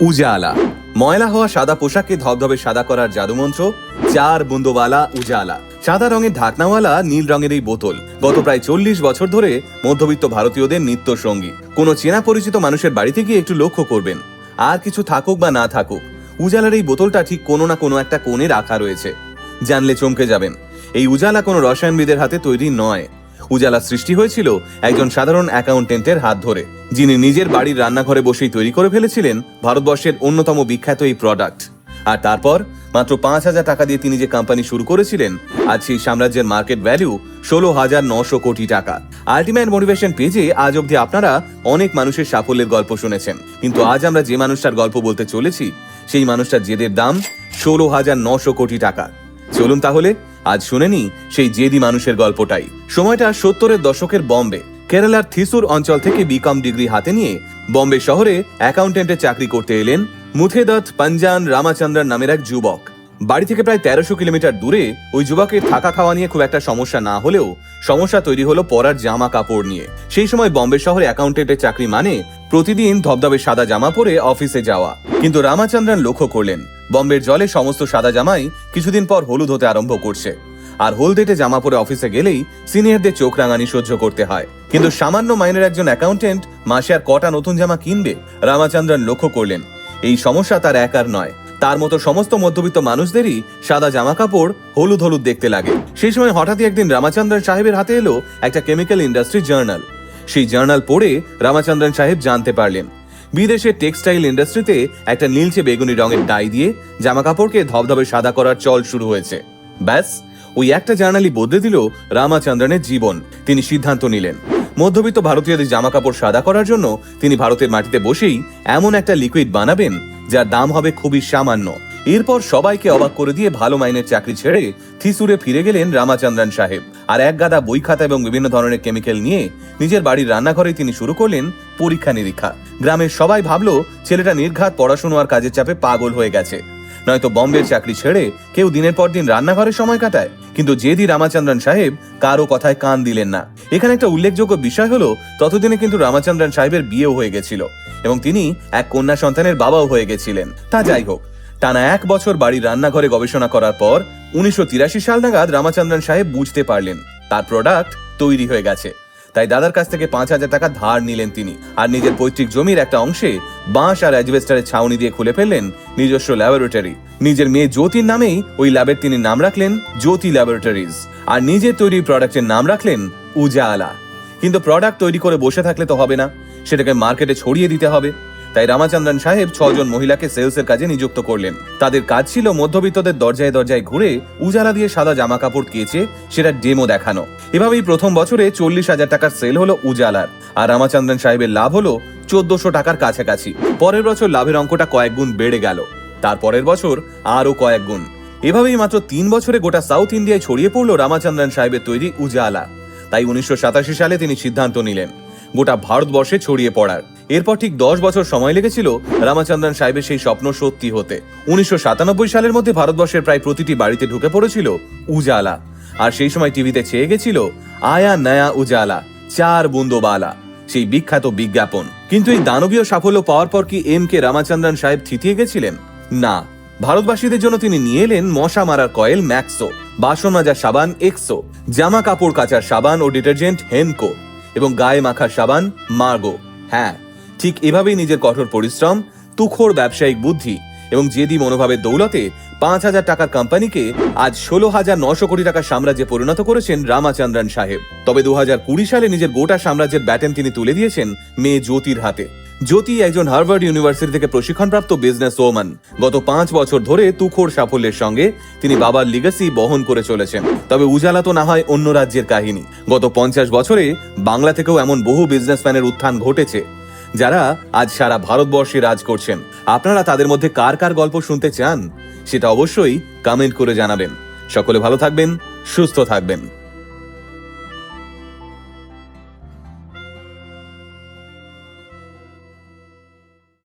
উজালা। ময়লা হওয়া সাদা পোশাককে ধবধবে সাদা করার জাদুমন্ত্র, চার বুন্দোওয়ালা উজালা। সাদা রঙের ঢাকনাওয়ালা, নীল রঙের এই বোতল। গত প্রায় চল্লিশ বছর ধরে মধ্যবিত্ত ভারতীয়দের নিত্য সঙ্গী কোনো চেনা পরিচিত মানুষের বাড়িতে গিয়ে একটু লক্ষ্য করবেন। আর কিছু থাকুক বা না থাকুক, উজালার এই বোতলটা ঠিক কোনো না কোনো একটা কোণে রাখা রয়েছে। জানলে চমকে যাবেন। এই উজালা কোনো রসায়নবিদের হাতে তৈরি নয়। উজালা সৃষ্টি হয়েছিল একজন সাধারণ অ্যাকাউন্টেন্টের হাত ধরে। যিনি নিজের বাড়ির রান্নাঘরে বসেই তৈরি করে ফেলেছিলেন ভারতবর্ষের অন্যতম বিখ্যাত এই প্রোডাক্ট আর তারপর মাত্র পাঁচ হাজার টাকা দিয়ে তিনি যে কোম্পানি শুরু করেছিলেন, আজ সেই সাম্রাজ্যের মার্কেট ভ্যালু ষোলো হাজার নশো কোটি টাকা। আলটিমেট মোটিভেশন পেজে আজ অবধি আপনারা অনেক মানুষের সাফল্যের গল্প শুনেছেন। কিন্তু আজ আমরা যে মানুষটার গল্প বলতে চলেছি, সেই মানুষটার জেদের দাম ষোলো হাজার নশো কোটি টাকা। চলুন তাহলে আজ শুনে নি সেই জেদি মানুষের গল্পটাই। সময়টা সত্তরের দশকের বম্বে। কেরালার থিসুর অঞ্চল থেকে বিকম ডিগ্রি হাতে নিয়ে বম্বে শহরে অ্যাকাউন্টেন্টের চাকরি করতে এলেন মুথেদত্ত পাঞ্জান রামাচন্দ্রন নামের এক যুবক। বাড়ি থেকে প্রায় তেরোশো কিলোমিটার দূরে ওই যুবকের থাকা খাওয়া নিয়ে খুব একটা সমস্যা না হলেও সমস্যা তৈরি হলো পরার জামা কাপড় নিয়ে। সেই সময় বম্বে শহরে অ্যাকাউন্টেন্টের চাকরি মানে প্রতিদিন ধবধবে সাদা জামা পরে অফিসে যাওয়া। কিন্তু রামাচন্দ্রন লক্ষ্য করলেন, বম্বের জলে সমস্ত সাদা জামাই কিছুদিন পর হলুদ হতে আরম্ভ করছে। আর হলদেটে জামা পরে অফিসে গেলেই সিনিয়রদের চোখ রাঙানি সহ্য করতে হয়। কিন্তু সামান্য মাইনের একজন অ্যাকাউন্টেন্ট মাসে আর কটা নতুন জামা কিনবে, রামাচন্দ্রন লক্ষ্য করলেন। এই সমস্যা তার একার নয়। তার মতো সমস্ত মধ্যবিত্ত মানুষদেরই সাদা জামা কাপড় হলুদ হলুদ দেখতে লাগে। সেই সময় হঠাৎই একদিন রামাচন্দ্রন সাহেবের হাতে এলো একটা কেমিক্যাল ইন্ডাস্ট্রি জার্নাল সেই জার্নাল পড়ে রামাচন্দ্রন সাহেব জানতে পারলেন বিদেশের টেক্সটাইল ইন্ডাস্ট্রিতে একটা নীলচে বেগুনি রঙের ডাই দিয়ে জামা কাপড়কে ধবধবে সাদা করার চল শুরু হয়েছে। ব্যাস ওই একটা জার্নালি বদলে দিল রামাচন্দ্রনের জীবন। তিনি সিদ্ধান্ত নিলেন। মধ্যবিত্ত ভারতীয়দের জামা কাপড় সাদা করার জন্য তিনি ভারতের মাটিতে বসেই এমন একটা লিকুইড বানাবেন, যার দাম হবে খুবই সামান্য। এরপর সবাইকে অবাক করে দিয়ে ভালো মাইনের চাকরি ছেড়ে থিসুরে ফিরে গেলেন রামাচন্দ্রন সাহেব আর এক গাদা বই খাতা এবং বিভিন্ন ধরনের কেমিক্যাল নিয়ে নিজের বাড়ির রান্নাঘরে তিনি শুরু করলেন পরীক্ষা নিরীক্ষা। গ্রামের সবাই ভাবলো, ছেলেটা নির্ঘাত পড়াশুনো আর কাজের চাপে পাগল হয়ে গেছে। নয়তো বম্বের চাকরি ছেড়ে কেউ দিনের পর দিন রান্নাঘরে সময় কাটায়? কিন্তু জেদি রামাচন্দ্রন সাহেব কারও কথায় কান দিলেন না। এখানে একটা উল্লেখযোগ্য বিষয় হলো, ততদিনে কিন্তু রামাচন্দ্রন সাহেবের বিয়েও হয়ে গেছিল এবং তিনি এক কন্যা সন্তানের বাবাও হয়ে গেছিলেন। তা যাই হোক, টানা এক বছর বাড়ির রান্নাঘরে গবেষণা করার পর উনিশশো তিরাশি সাল নাগাদ রামাচন্দ্রন সাহেব বুঝতে পারলেন, তার প্রোডাক্ট তৈরি হয়ে গেছে। তাই দাদার কাছ থেকে পাঁচ হাজার টাকা ধার নিলেন তিনি আর নিজের পৈতৃক জমির একটা অংশে বাঁশ আর অ্যাজবেস্টারের ছাউনি দিয়ে খুলে ফেললেন নিজস্ব ল্যাবরেটরি নিজের মেয়ে জ্যোতির নামেই ওই ল্যাবের তিনি নাম রাখলেন জ্যোতি ল্যাবরেটরিজ। আর নিজের তৈরি প্রোডাক্টের নাম রাখলেন উজালা। কিন্তু প্রোডাক্ট তৈরি করে বসে থাকলে তো হবে না। সেটাকে মার্কেটে ছড়িয়ে দিতে হবে। তাই রামাচন্দ্রন সাহেব ছজন মহিলাকে সেলসের কাজে নিযুক্ত করলেন। তাদের কাজ ছিল মধ্যবিত্তদের দরজায় দরজায় ঘুরে উজালা দিয়ে সাদা জামা কাপড় কেচে সেটা ডেমো দেখানো। এভাবেই প্রথম বছরে চল্লিশ হাজার টাকার সেল হলো উজালার। আর রামাচন্দ্রন সাহেবের লাভ হলো চোদ্দশো টাকার কাছাকাছি। পরের বছর লাভের অঙ্কটা কয়েক গুণ বেড়ে গেল। তার পরের বছর আরও কয়েক গুণ। এভাবেই মাত্র তিন বছরে গোটা সাউথ ইন্ডিয়ায় ছড়িয়ে পড়ল রামাচন্দ্রন সাহেবের তৈরি উজালা। তাই উনিশশো সালে তিনি সিদ্ধান্ত নিলেন, গোটা ভারতবর্ষে ছড়িয়ে পড়ার। এরপর ঠিক দশ বছর সময় লেগেছিল রামাচন্দ্রন সাহেবের সেই স্বপ্ন সত্যি হতে। উনিশশো সালের মধ্যে ভারতবর্ষের প্রায় প্রতিটি বাড়িতে ঢুকে পড়েছিল উজালা। আর সেই সময় টিভিতে ছেয়ে গেছিল আয়া নয়া উজালা, চার বুন্দোবালা, সেই বিখ্যাত বিজ্ঞাপন। কিন্তু এই দানবীয় সাফল্য পাওয়ার পর কি এম কে রামাচন্দ্রন সাহেব থিতিয়ে গেছিলেন? না, ভারতবাসীদের জন্য তিনি নিয়ে এলেন মশা মারার কয়েল ম্যাক্সো, বাসন মাজার সাবান এক্সো, জামা কাপড় কাচার সাবান ও ডিটারজেন্ট হেনকো এবং গায়ে মাখার সাবান মার্গো। হ্যাঁ ঠিক এভাবেই নিজের কঠোর পরিশ্রম তুখোর ব্যবসায়িক বুদ্ধি এবং জেদি মনোভাবের দৌলতে পাঁচ হাজার টাকার কোম্পানিকে আজ ষোলো হাজার নশো কোটি টাকার সাম্রাজ্যে পরিণত করেছেন রামাচন্দ্রন সাহেব। তবে দু সালে নিজের গোটা সাম্রাজ্যের ব্যাটেন তিনি তুলে দিয়েছেন মেয়ে জ্যোতির হাতে। জ্যোতি একজন হার্ভার্ড ইউনিভার্সিটি থেকে প্রশিক্ষণপ্রাপ্ত বিজনেস ওম্যান গত পাঁচ বছর ধরে তুখোর সাফল্যের সঙ্গে তিনি বাবার লিগাসি বহন করে চলেছেন। তবে উজালা তো না হয় অন্য রাজ্যের কাহিনী। গত পঞ্চাশ বছরে বাংলা থেকেও এমন বহু বিজনেসম্যানের উত্থান ঘটেছে, যারা আজ সারা ভারতবর্ষে রাজ করছেন। আপনারা তাদের মধ্যে কার কার গল্প শুনতে চান, সেটা অবশ্যই কমেন্ট করে জানাবেন। সকলে ভালো থাকবেন, সুস্থ থাকবেন।